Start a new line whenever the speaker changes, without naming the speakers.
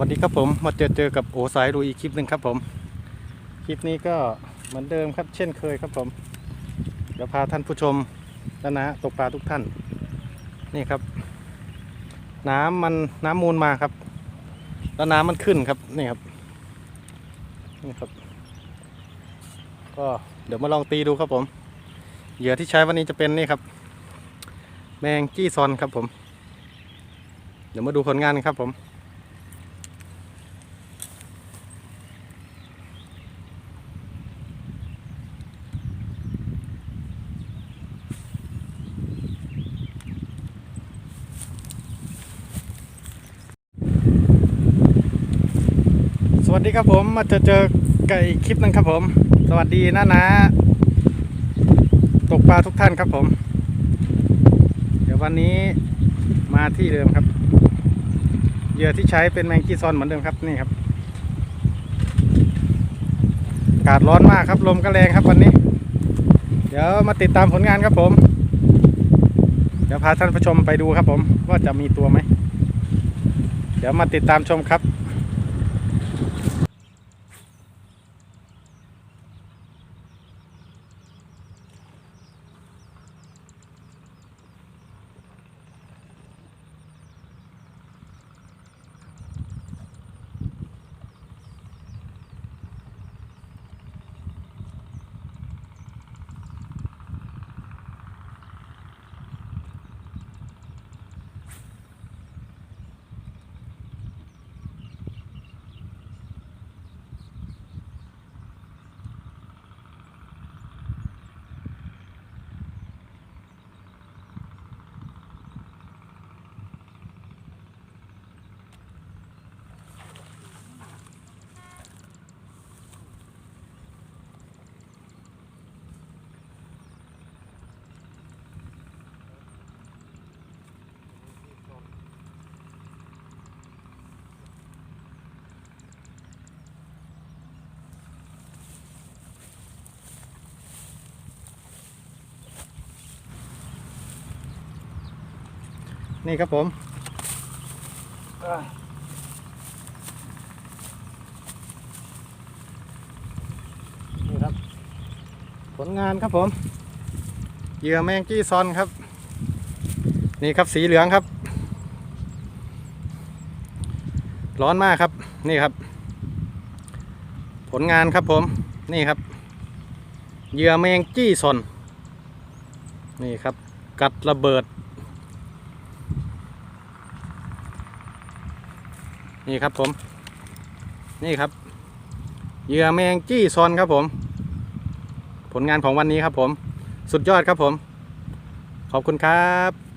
วัสดีครับผมมาเจอเจอกับโอสายดูอีกคลิปหนึ่งครับผม คลิปนี้ก็เหมือนเดิมครับ เช่นเคยครับผม เดี๋ยวพาท่านผู้ชมและนะตกปลาทุกท่าน นี่ครับ น้ำมันน้ำมูลมาครับ แล้วน้ำมันขึ้นครับนี่ครับนี่ครับ ก็เดี๋ยวมาลองตีดูครับผมเหยื่อที่ใช้วันนี้จะเป็นนี่ครับ แมงจี้ซอนครับผม เดี๋ยวมาดูผลงานกันครับผม วัสดีครับผมมาเจอเจอกับอีกคลิปหนึงครับผม สวัสดีนะนะ ตกปลาทุกท่านครับผม เดี๋ยววันนี้มาที่เดิมครับเหยื่อที่ใช้เป็นแมงกีซอนเหมือนเดิมครับนี่ครับอากาศร้อนมากครับลมก็แรงครับวันนี้ เดี๋ยวมาติดตามผลงานครับผม เดี๋ยวพาท่านผู้ชมไปดูครับผม ว่าจะมีตัวไหม เดี๋ยวมาติดตามชมครับ นี่ครับผมนี่ครับ ผลงานครับผมเหยื่อแมงกี้ซอนครับ นี่ครับสีเหลืองครับ ร้อนมากครับนี่ครับ ผลงานครับผมนี่ครับเหยื่อแมงจี้ซอนนี่ครับ กัดระเบิด นี่ครับผม นี่ครับ เหยื่อแมงจี้ซอนครับผม ผลงานของวันนี้ครับผม สุดยอดครับผม ขอบคุณครับ